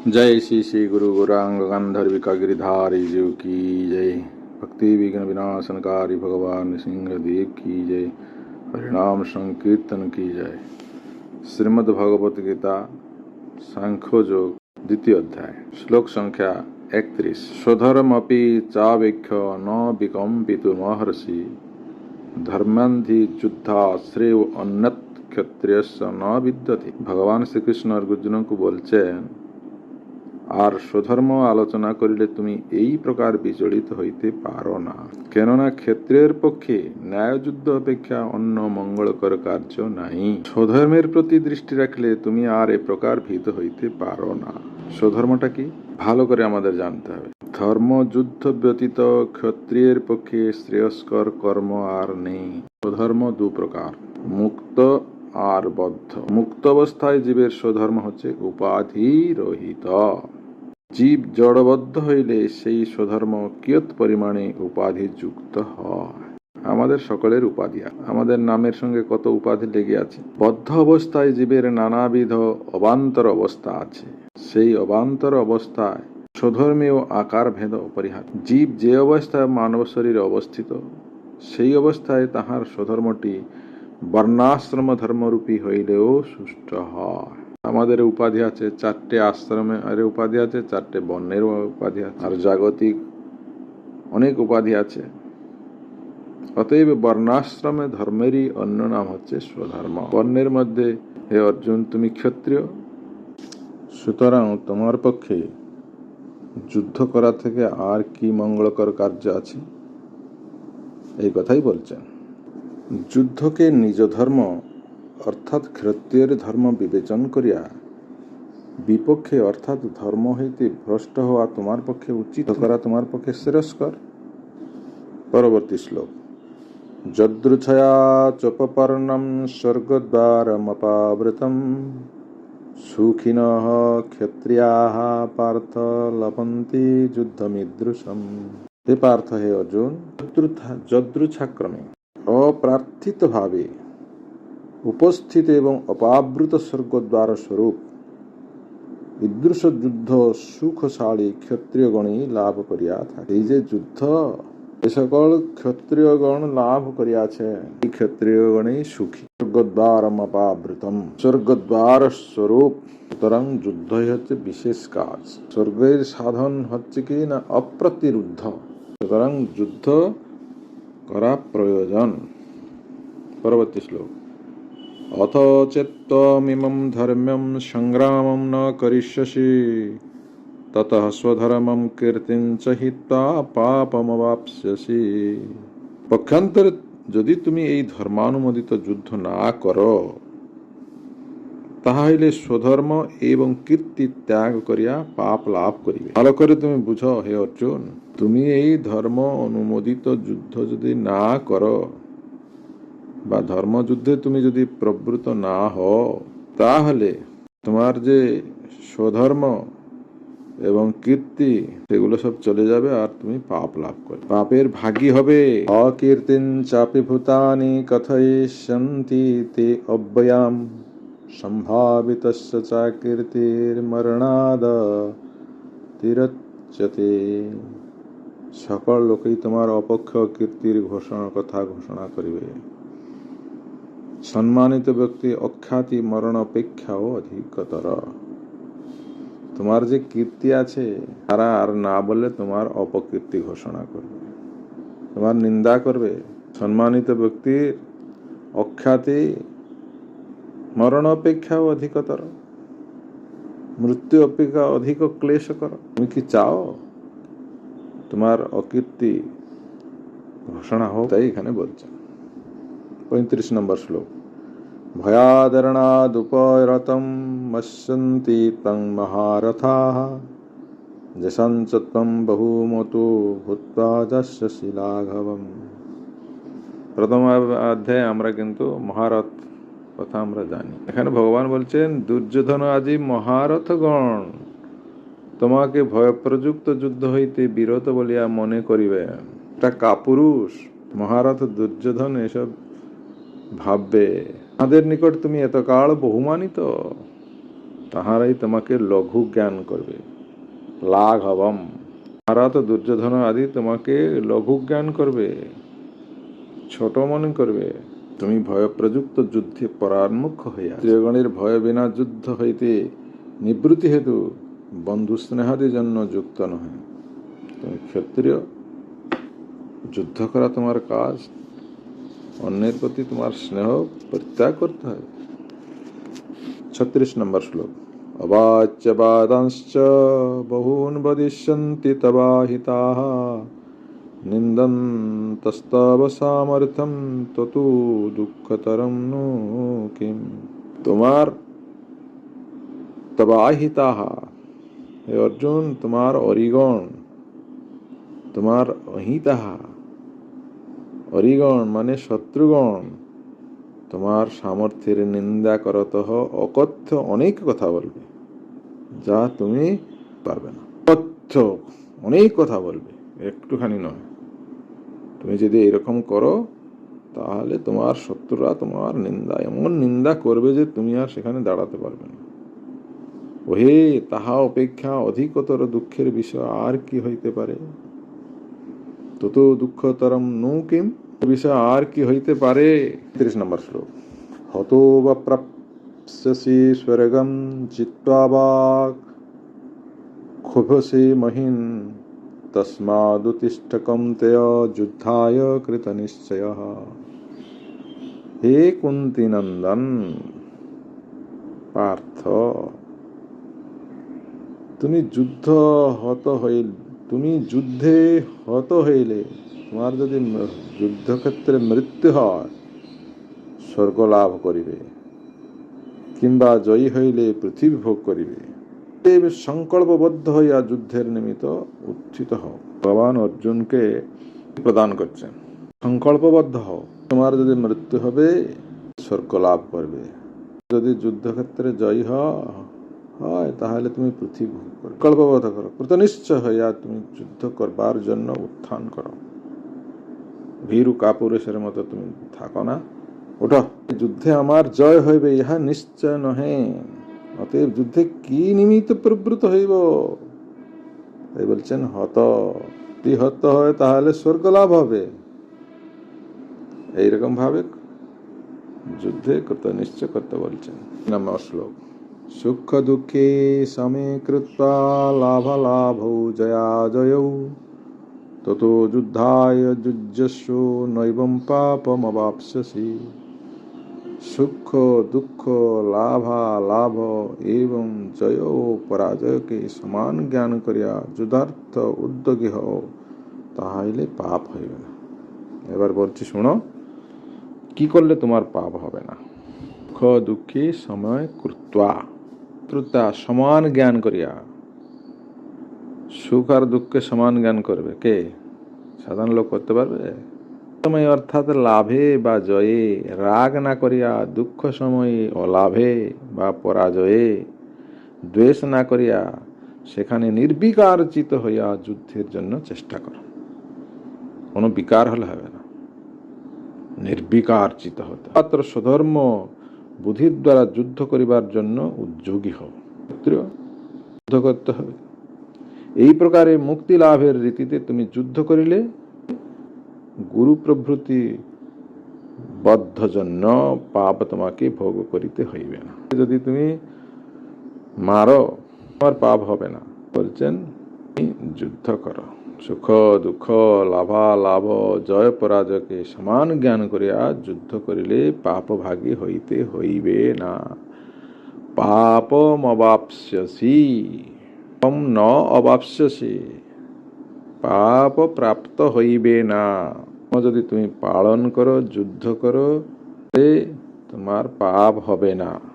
जय श्री श्री गुरु गौरांग गांधर्विका गिरिधारी जीव की जय भक्ति विघ्न विनाशनकारी भगवान सिंह देव की जय हरिनाम संकीर्तन की जय श्रीमद् भगवत गीता सांख्य যোগ দ্বিতীয় অধ্যায় শ্লোক সংখ্যা একত্রিশ স্বধর্মপি চাবেক্ষ ন বিকম্পিত মহর্ষি ধর্মান্ধি যুদ্ধা শ্রেয় অন্যত ক্ষত্রিয়স্য ন বিদ্যতে ভগবান শ্রীকৃষ্ণ অর্জুনকে বলছেন আর স্বধর্ম আলোচনা করিলে তুমি এই প্রকার বিচলিত হইতে পারো না। কেননা ক্ষেত্রের পক্ষে ন্যায়যুদ্ধ অপেক্ষা অন্য মঙ্গলকর কার্য নাই। স্বধর্মের প্রতি দৃষ্টি রাখলে তুমি আর এ প্রকার ভীত হইতে পারো না। স্বধর্মটা কি? ভালো করে আমাদের জানতে হবে। ধর্ম যুদ্ধ ব্যতীত ক্ষত্রিয়ের পক্ষে শ্রেয়স্কর কর্ম আর নেই। স্বধর্ম দু প্রকার, মুক্ত আর বদ্ধ। মুক্ত অবস্থায় জীবের স্বধর্ম হচ্ছে উপাধি রহিত জীব জড়বদ্ধ হইলে সেই স্বধর্ম কিয়ত পরিমাণে উপাধি যুক্ত হয়। আমাদের সকলের উপাধি আমাদের নামের সঙ্গে কত উপাধি লেগে আছে? বদ্ধ অবস্থায় জীবের নানাবিধ অবান্তর অবস্থা আছে। সেই অবান্তর অবস্থায় স্বধর্মীয় আকার ভেদ অপরিহার জীব যে অবস্থায় মানব শরীরে অবস্থিত, সেই অবস্থায় তাহার স্বধর্মটি বর্ণাশ্রম ধর্মরূপী হইলেও সুষ্ঠ হয়। আমাদের উপাধি আছে, চারটে আশ্রমে আশ্রমের উপাধি আছে চারটে বর্ণের উপাধি আছে। আর জাগতিক অনেক উপাধি আছে। অতএব বর্ণাশ্রমে ধর্মেরই অন্য নাম হচ্ছে স্বধর্ম। বর্ণের মধ্যে, হে অর্জুন, তুমি ক্ষত্রিয়। সুতরাং তোমার পক্ষে যুদ্ধ করা থেকে আর কি মঙ্গলকর কার্য আছে? এই কথাই বলছেন। যুদ্ধকে নিজ ধর্ম অর্থাৎ ক্ষত্রিয়ের ধর্ম বিবেচন করিয়া, বিপক্ষে অর্থাৎ ধর্ম হইতে ভ্রষ্ট হওয়া তোমার পক্ষে উচিত করা তোমার পক্ষে শ্রেয়স্কর। পরবর্তী শ্লোক। যদৃছয়া চোপপর্ণম স্বর্গদ্বারমপাবৃতম। সুখিন ক্ষত্রিয়া পার্থ লভন্তি যুদ্ধমিদৃশম। হে পার্থ, হে অর্জুন অপ্রার্থিতভাবে উপস্থিত এবং অপাবৃত স্বর্গদ্বার স্বরূপ। বিদৃশ যুদ্ধ সুখশালী ক্ষত্রিয়গণই লাভ করিয়া থাকে। এই যে যুদ্ধ, এ সকল ক্ষত্রিয়গণ লাভ করিয়াছে। এই ক্ষত্রিয়গণই সুখী। স্বর্গদ্বার অপাবৃতম। স্বর্গদ্বার স্বরূপ। সুতরাং যুদ্ধই হচ্ছে বিশেষ কাজ। স্বর্গের সাধন হচ্ছে কি না অপ্রতিরুদ্ধ। সুতরাং যুদ্ধ করা প্রয়োজন। পরবর্তী শ্লোক। অথ চেত্তমিমম ধর্ম্যম সংগ্রামম ন করিষ্যসি ততঃ স্বধর্মম কীর্তিং চ হিত্বা পাপমবাপ্স্যসি পক্ষান্তরে যদি তুমি এই ধর্মানুমোদিত যুদ্ধ না করো তাহা হইলে স্বধর্ম এবং কীর্তি ত্যাগ করিয়া পাপ লাভ করিবে। ভালো করে তুমি বুঝো, হে অর্জুন, তুমি এই ধর্ম অনুমোদিত যুদ্ধ যদি না করো বা ধর্মযুদ্ধে তুমি যদি প্রবৃত না হও, তাহলে তোমার যে স্বধর্ম এবং কীর্তি, সেগুলো সব চলে যাবে আর তুমি পাপ লাভ করবে। পাপের ভাগী হবে। অকীর্তিন চাপি ভূতানি কথয়িষ্যন্তি তে অব্যয়াম। সম্ভাবিত চা কীর্তির মরণাদ তিরচ্যতে। সকল লোকেই তোমার অপক্ষ কীর্তির ঘোষণা, কথা ঘোষণা করিবে। সম্মানিত ব্যক্তি অখ্যাতি, মরণ অপেক্ষাও অধিকতর। তোমার যে কীর্তি আছে, তারা আর না বলে তোমার অপকীর্তি ঘোষণা করবে। তোমার নিন্দা করবে সম্মানিত ব্যক্তির অখ্যাতি, মরণ অপেক্ষাও অধিকতর। মৃত্যু অপেক্ষা অধিক ক্লেশ কর তুমি কি চাও তোমার অকীর্তি ঘোষণা হোক? তাই এখানে বলছেন পঁয়ত্রিশ নম্বর শ্লোক। ভয়াদরণাদুপরতম মস্যন্তি তং মহারথাः যশঞ্চ ত্বম বহুমতো ভূত্বা যশসি লাঘবম। প্রথম অধ্যায়ে আমরা কিন্তু মহারথ কথা আমরা জানি। এখানে ভগবান বলছেন, দুর্যোধন আদি মহারথগণ, তোমাকে ভয়প্রযুক্ত যুদ্ধ হইতে বিরত বলিয়া মনে করিবে একটা কাপুরুষ, মহারথ, দুর্যোধন এসব ভাববে, আমাদের নিকট তুমি এতকাল বহুমানিত, তাহারাই তোমাকে লঘু জ্ঞান করবে। লাঘবম তারা তো দুর্যোধন আদি তোমাকে লঘু জ্ঞান করবে, ছোট মনে করবে। তুমি ভয় প্রযুক্ত যুদ্ধে পরান্মুখ হইয়া, ত্রিগণের ভয় বিনা যুদ্ধ হইতে নিবৃত্তি হেতু বন্ধু স্নেহাদি জন্য যুক্ত নহে। তুমি ক্ষত্রিয়, যুদ্ধ করা তোমার কাজ। অন্যের প্রতি তোমার স্নেহ পরিত্যাগ করতে হয় ছত্রিশ নম্বর শ্লোক অবাচ্য বাদাংশ্চ বহূন বদিষ্যন্তি তবাহিতাः নিন্দন্তস্তব সামর্থ্যম ততু দুঃখতরম নো কিম তোমার তবাহিতাহ হে অর্জুন তোমার অরিগণ তোমার অহিতাহা অরিগণ মানে শত্রুগণ। তোমার সামর্থ্যের নিন্দা করত অকথ্য অনেক কথা বলবে, যা তুমি পারবে না। অকথ্য অনেক কথা বলবে, একটুখানি নয়। তুমি যদি এরকম করো, তাহলে তোমার শত্রুরা তোমার নিন্দা, এমন নিন্দা করবে যে তুমি আর সেখানে দাঁড়াতে পারবে না। ওহে, তাহা অপেক্ষা অধিকতর দুঃখের বিষয় আর কি হইতে পারে? তত দুঃখতরম নু বিষয় আর কি হইতে পারে? তিরিশ নম্বর শ্লোক। হতো বা প্রাপ্স্যসি স্বর্গম জিত্বা বা ক্ষুভসি মহিন তস্মাদুতিষ্ঠকম তেয় যুদ্ধায় কৃত নিশ্চয়। হে কুন্তি নন্দন, পার্থ, তুমি যুদ্ধ হত হইল তুমি যুদ্ধে হত হইলে তোমার যদি যুদ্ধক্ষেত্রে মৃত্যু হয় স্বর্গ লাভ করিবে, কিংবা জয়ী হইলে পৃথিবী ভোগ করিবে। সংকল্পবদ্ধ হইয়া যুদ্ধের নিমিত্ত উত্থিত হও। ভগবান অর্জুনকে প্রদান করছেন সংকল্পবদ্ধ হও। তোমার যদি মৃত্যু হবে স্বর্গ লাভ করবে। যদি যুদ্ধক্ষেত্রে জয়ী হয়, তাহলে তুমি পৃথিবী ভোগ করো কল্পবদ্ধ করো। কৃতনিশ্চয় হইয়া তুমি যুদ্ধ করবার জন্য উত্থান করো। ভীরু কাপুরুষের মতো তুমি থাকো না। ওঠো। যুদ্ধে আমার জয় হইবে, ইহা নিশ্চয় নহে। অতএব যুদ্ধে কি নিমিত্ত প্রবৃত হইব? তাই বলছেন, হত। যদি হত হয় তাহলে স্বর্গ লাভ হবে। এইরকম ভাবে যুদ্ধে কৃত নিশ্চয় করতে বলছেন। নম্বর শ্লোক। সুখ দুঃখে সमे কৃত্বা লাভ লাভৌ, জয়া জয়ৌ। ততো যুদ্ধায় যুজ্যস্য নৈবম পাপমবাপ্স্যসি সুখ দুঃখ লাভা লাভ এবং জয় ও পরাজয়কে সমান জ্ঞান করিয়া যুধার্থ উদ্যোগী হও তাহলে পাপ হইবে না এবার বলছি শোনো কি করলে তোমার পাপ হবে না সুখ দুঃখে সময় কৃত্যা সমান জ্ঞান করিয়া সুখ আর দুঃখে সমান জ্ঞান করবে। কে? সাধারণ লোক করতে পারবে? সময় অর্থাৎ লাভে বা জয়ে, রাগ না করিয়া, দুঃখ সময়ে অলাভে বা পরাজয়ে, দ্বেষ না করিয়া, সেখানে নির্বিকার চিত হইয়া যুদ্ধের জন্য চেষ্টা কর। কোনো বিকার হলে হবে না। নির্বিকার চিত হতে। মাত্র স্বধর্ম বুদ্ধির দ্বারা যুদ্ধ করিবার জন্য উদ্যোগী হও। যুদ্ধ করতে হবে। এই প্রকারে মুক্তি লাভের রীতিতে তুমি যুদ্ধ করিলে, গুরু প্রভৃতি বদ্ধ জন্য পাপ তোমাকে ভোগ করিতে হইবে না। যদি তুমি মারো, তোমার পাপ হবে না। বলছেন যুদ্ধ করো। সুখ, দুঃখ লাভা লাভ জয়, পরাজয়কে সমান জ্ঞান করিয়া যুদ্ধ করিলে পাপ ভাগী হইতে হইবে না। পাপমবাপ্স্যসি। পাপম ন অবাপস্যসি পাপ প্রাপ্ত হইবে না। যদি তুমি পালন করো, যুদ্ধ করো তোমার পাপ হবে না।